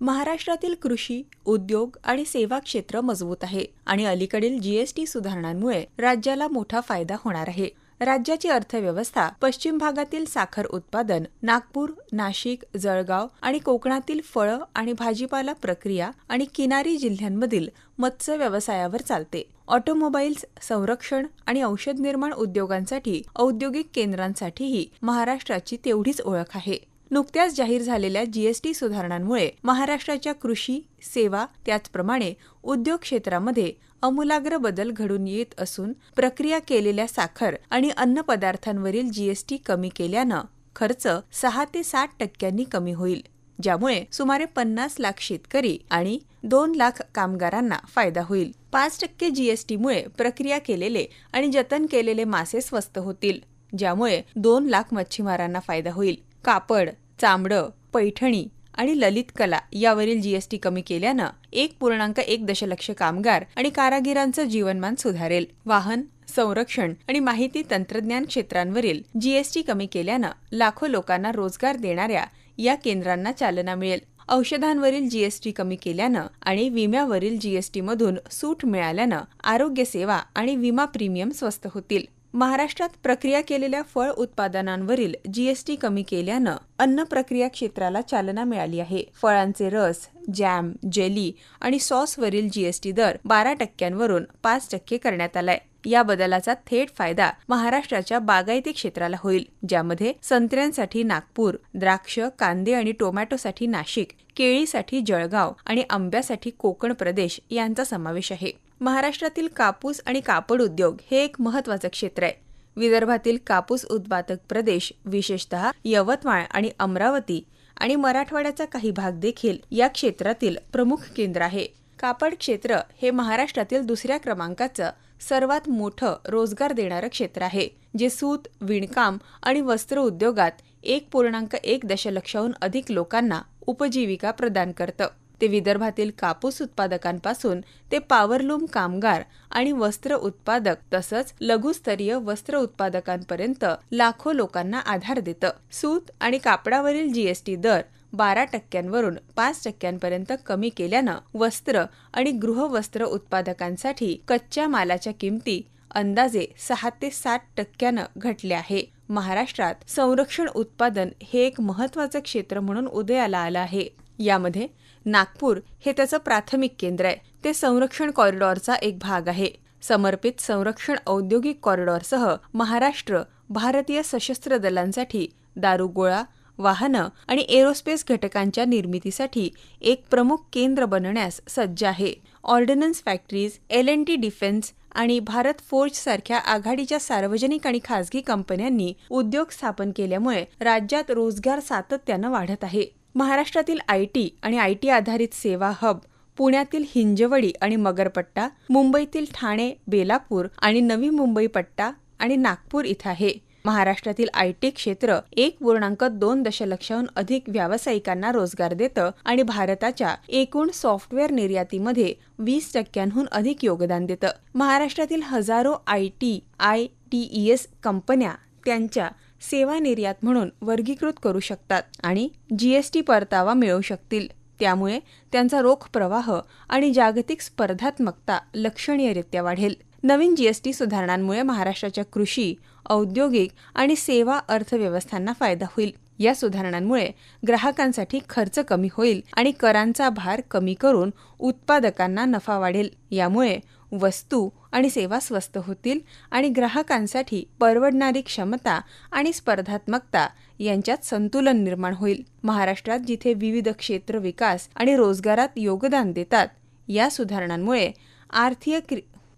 महाराष्ट्रातील कृषी उद्योग आणि सेवा क्षेत्र मजबूत आहे आणि अलीकडील जीएसटी सुधारणांमुळे राज्याला मोठा फायदा होणार आहे. राज्याची अर्थव्यवस्था पश्चिम भागातील साखर उत्पादन नागपूर नाशिक जळगाव आणि कोकणातील फळं आणि भाजीपाला प्रक्रिया आणि किनारी जिल्ह्यांमधील मत्स्य व्यवसायावर चालते. ऑटोमोबाईल्स संरक्षण आणि औषध निर्माण उद्योगांसाठी औद्योगिक केंद्रांसाठीही महाराष्ट्राची तेवढीच ओळख आहे. नुकत्याच जाहीर झालेल्या जीएसटी सुधारणांमुळे महाराष्ट्राच्या कृषी सेवा त्याचप्रमाणे उद्योग क्षेत्रामध्ये अमूलाग्र बदल घडून येत असून प्रक्रिया केलेल्या साखर आणि अन्न पदार्थांवरील जीएसटी कमी केल्यानं खर्च सहा ते सात टक्क्यांनी कमी होईल ज्यामुळे सुमारे पन्नास लाख शेतकरी आणि दोन लाख कामगारांना फायदा होईल. पाच टक्के जीएसटीमुळे प्रक्रिया केलेले आणि जतन केलेले मासे स्वस्त होतील ज्यामुळे दोन लाख मच्छीमारांना फायदा होईल. कापड चामडं पैठणी आणि ललित कला यावरील जीएसटी कमी केल्यानं एक पूर्णांक एक दशलक्ष कामगार आणि कारागिरांचं जीवनमान सुधारेल. वाहन संरक्षण आणि माहिती तंत्रज्ञान क्षेत्रांवरील जीएसटी कमी केल्यानं लाखो लोकांना रोजगार देणाऱ्या या केंद्रांना चालना मिळेल. औषधांवरील जीएसटी कमी केल्यानं आणि विम्यावरील जीएसटीमधून सूट मिळाल्यानं आरोग्य सेवा आणि विमा प्रीमियम स्वस्त होतील. महाराष्ट्रात प्रक्रिया केलेल्या फळ उत्पादनांवरील जीएसटी कमी केल्यानं अन्न प्रक्रिया क्षेत्राला चालना मिळाली आहे. फळांचे रस जॅम जेली आणि सॉसवरील जीएसटी दर बारा टक्क्यांवरून पाच टक्के करण्यात आलाय. या बदलाचा थेट फायदा महाराष्ट्राच्या बागायती क्षेत्राला होईल ज्यामध्ये संत्र्यांसाठी नागपूर द्राक्ष कांदे आणि टोमॅटोसाठी नाशिक केळीसाठी जळगाव आणि आंब्यासाठी कोकण प्रदेश यांचा समावेश आहे. महाराष्ट्रातील कापूस आणि कापड उद्योग हे एक महत्वाचं क्षेत्र आहे. विदर्भातील कापूस उत्पादक प्रदेश विशेषतः यवतमाळ आणि अमरावती आणि मराठवाड्याचा काही भाग देखील या क्षेत्रातील प्रमुख केंद्र आहे. कापड क्षेत्र हे महाराष्ट्रातील दुसऱ्या क्रमांकाचं सर्वात मोठं रोजगार देणारं क्षेत्र आहे जे सूत विणकाम आणि वस्त्र उद्योगात एक पूर्णांक एक दशलक्षाहून अधिक लोकांना उपजीविका प्रदान करतं. ते विदर्भातील कापूस उत्पादकांपासून ते पॉवरलूम कामगार आणि वस्त्र उत्पादक तसंच लघुस्तरीय वस्त्र उत्पादकांपर्यंत लाखो लोकांना आधार देतं. सूत आणि कापडावरील जीएसटी दर बारा टक्क्यांवरून पाच टक्क्यांपर्यंत कमी केल्यानं वस्त्र आणि गृहवस्त्र उत्पादकांसाठी कच्च्या मालाच्या किमती अंदाजे सहा ते सात टक्क्यानं घटले आहे. महाराष्ट्रात संरक्षण उत्पादन हे एक महत्वाचं क्षेत्र म्हणून उदयाला आलं आहे. यामध्ये नागपूर हे त्याचं प्राथमिक केंद्र आहे. ते संरक्षण कॉरिडॉरचा एक भाग आहे. समर्पित संरक्षण औद्योगिक कॉरिडॉरसह महाराष्ट्र भारतीय सशस्त्र दलांसाठी दारुगोळा वाहनं आणि एरोस्पेस घटकांच्या निर्मितीसाठी एक प्रमुख केंद्र बनण्यास सज्ज आहे. Ordnance factories L N T defence आणि भारत फोर्ज सारख्या आघाडीच्या सार्वजनिक आणि खासगी कंपन्यांनी उद्योग स्थापन केल्यामुळे राज्यात रोजगार सातत्यानं वाढत आहे. महाराष्ट्रातील आय टी आणि आय टी आधारित सेवा हब पुण्यातील हिंजवडी आणि मगरपट्टा मुंबईतील ठाणे बेलापूर आणि नवी मुंबई पट्टा आणि नागपूर इथं आहे. महाराष्ट्रातील आय टी क्षेत्र एक पूर्णांक दोन दशलक्षाहून अधिक व्यावसायिकांना रोजगार देतं आणि भारताच्या एकूण सॉफ्टवेअर निर्यातीमध्ये वीस टक्क्यांहून अधिक योगदान देतं. महाराष्ट्रातील हजारो I T I T E S कंपन्या त्यांच्या सेवा निर्यात म्हणून वर्गीकृत करू शकतात आणि जीएसटी परतावा मिळवू शकतील. त्यामुळे त्यांचा रोख प्रवाह आणि जागतिक स्पर्धात्मकता लक्षणीयरित्या वाढेल. नवीन जीएसटी सुधारणांमुळे महाराष्ट्राच्या कृषी औद्योगिक आणि सेवा अर्थव्यवस्थांना फायदा होईल. या सुधारणांमुळे ग्राहकांसाठी खर्च कमी होईल आणि करांचा भार कमी करून उत्पादकांना नफा वाढेल. यामुळे वस्तू आणि सेवा स्वस्त होतील आणि ग्राहकांसाठी परवडणारी क्षमता आणि स्पर्धात्मकता यांच्यात संतुलन निर्माण होईल. महाराष्ट्रात जिथे विविध क्षेत्र विकास आणि रोजगारात योगदान देतात या सुधारणांमुळे आर्थिक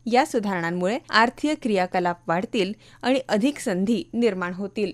या सुधारणांमुळे आर्थिक क्रियाकलाप वाढतील आणि अधिक संधी निर्माण होतील.